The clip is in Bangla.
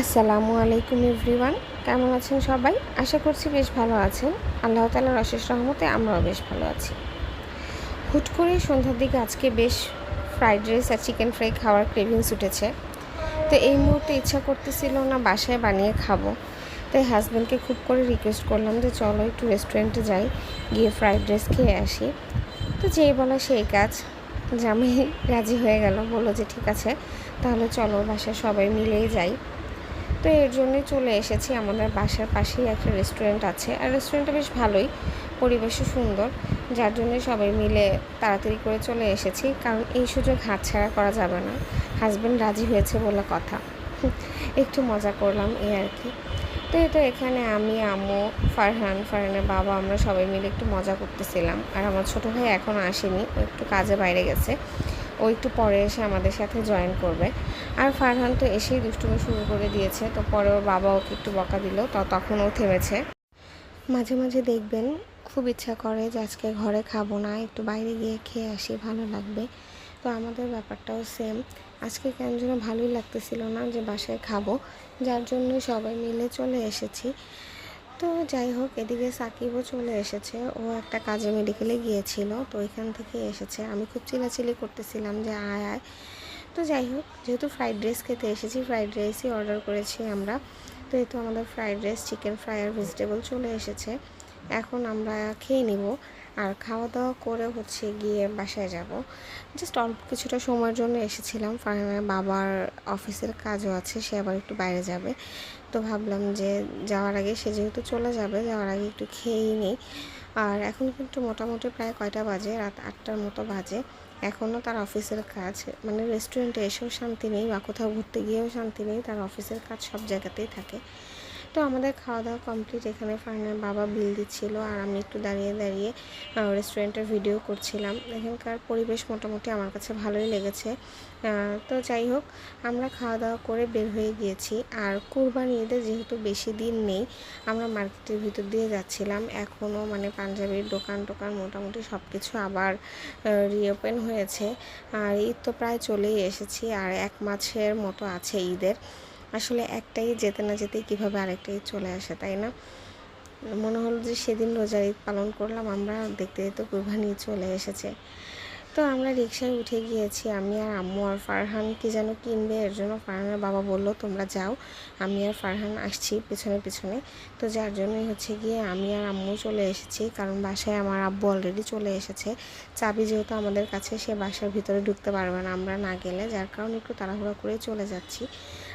আসসালামু আলাইকুম এভরিওয়ান, কেমন আছেন সবাই? আশা করছি বেশ ভালো আছেন। আল্লাহ তালার অশেষ রহমতে আমরাও বেশ ভালো আছি। হুট করে সন্ধ্যার দিকে আজকে বেশ ফ্রাইড রাইস আর চিকেন ফ্রাই খাওয়ার ক্রেভিংস উঠেছে। তো এই মুহূর্তে ইচ্ছা করতেছিল না বাসায় বানিয়ে খাব। তাই হাজব্যান্ডকে খুব করে রিকোয়েস্ট করলাম যে চলো একটু রেস্টুরেন্টে যাই, গিয়ে ফ্রাইড রাইস খেয়ে আসি। তো যেই বলা সেই কাজ। জামাই রাজি হয়ে গেল, বলল যে ঠিক আছে, তাহলে চলো বাসায় সবাই মিলেই যাই। তো এর জন্যই চলে এসেছি। আমাদের বাসার পাশেই একটা রেস্টুরেন্ট আছে। আর রেস্টুরেন্টটা বেশ ভালোই, পরিবেশও সুন্দর। যার জন্য সবাই মিলে তাড়াতাড়ি করে চলে এসেছি। কারণ এই সুযোগ হাতছাড়া করা যাবে না। হাজব্যান্ড রাজি হয়েছে বলে কথা। একটু মজা করলাম এই আর কি। তো এই তো এখানে আমি, আম্মু, ফারহান, ফারহানের বাবা, আমরা সবাই মিলে একটু মজা করতেছিলাম। আর আমার ছোটো ভাই এখনও আসেনি একটু কাজে বাইরে গেছে। ও একটু পরে এসে আমাদের সাথে জয়েন করবে। আর ফারহান তো এসেই দুষ্টুমি শুরু করে দিয়েছে, তো পরে ওর বাবা ওকে একটু বকা দিল, তো তখন ও থেমেছে। মাঝে মাঝে দেখবেন, খুব ইচ্ছা করে যে আজকে ঘরে খাব না, একটু বাইরে গিয়ে খেয়ে আসি, ভালো লাগবে। তো আমাদের ব্যাপারটাও সেম আজকে কেন যেন ভালোই লাগতেছিল না যে বাসায় খাব, যার জন্য সবাই মিলে চলে এসেছি। তো যাই হোক, এদিকে সাকিবও চলে এসেছে। ও একটা কাজে মেডিকেলে গিয়েছিল, তো এখান থেকে এসেছে। আমি খুব চিলাচিলি করতেছিলাম যে আয় আয়। তো যাই হোক, যেহেতু ফ্রাইড রাইস খেতে এসেছি ফ্রাইড রাইসই অর্ডার করেছি আমরা। তো এই তো আমাদের ফ্রাইড রাইস চিকেন ফ্রাই আর ভেজিটেবল চলে এসেছে। এখন আমরা খেয়ে নিব। আর খাওয়া দাওয়া করে হচ্ছে গিয়ে বাসায় যাব। জাস্ট অল্প কিছুটা সময়ের জন্য এসেছিলাম। ফারহানের বাবার অফিসের কাজও আছে, সে আবার একটু বাইরে যাবে। তো ভাবলাম যে যাওয়ার আগে সে যেহেতু চলে যাবে, যাওয়ার আগে একটু খেয়েই নিই। আর এখন কিন্তু মোটামুটি প্রায় কয়টা বাজে? রাত আটটার মতো বাজে। এখনও তার অফিসের কাজ মানে রেস্টুরেন্টে এসেও শান্তি নেই বা কোথাও ঘুরতে গিয়েও শান্তি নেই। তার অফিসের কাজ সব জায়গাতেই থাকে। তো আমাদের খাওয়া দাওয়া কমপ্লিট এখানে ফাইনাল বাবা বিল দিচ্ছিল আর আমি একটু দাঁড়িয়ে দাঁড়িয়ে রেস্টুরেন্টের ভিডিও করছিলাম। এখানকার পরিবেশ মোটামুটি আমার কাছে ভালোই লেগেছে। তো যাই হোক, আমরা খাওয়া দাওয়া করে বের হয়ে গিয়েছি। আর কুরবানি ঈদে যেহেতু বেশি দিন নেই, আমরা মার্কেটের ভিতর দিয়ে যাচ্ছিলাম। এখনও মানে পাঞ্জাবির দোকান টোকান মোটামুটি সব কিছু আবার রিওপেন হয়েছে। আর ঈদ তো প্রায় চলেই এসেছি, আর এক মাসের মতো আছে ঈদের। আসলে একটাই যেতে না যেতেই কীভাবে আরেকটাই চলে আসে, তাই না? মনে হলো যে সেদিন রোজার ঈদ পালন করলাম, আমরা দেখতে দেখতে কুরবানি চলে এসেছে। তো আমরা রিক্সায় উঠে গিয়েছি, আমি আর আম্মু আর ফারহান কি যেন কিনবে, এর জন্য ফারহানের বাবা বলল, তোমরা যাও, আমি আর ফারহান আসছি পেছনে পেছনে। তো যার জন্যই হচ্ছে গিয়ে আমি আর আম্মু চলে এসেছি, কারণ বাসায় আমার আব্বু অলরেডি চলে এসেছে। চাবি যেহেতু আমাদের কাছে, সে বাসার ভিতরে ঢুকতে পারবে না, আমরা না গেলে, যার কারণে একটু তাড়াহুড়া করে চলে যাচ্ছি।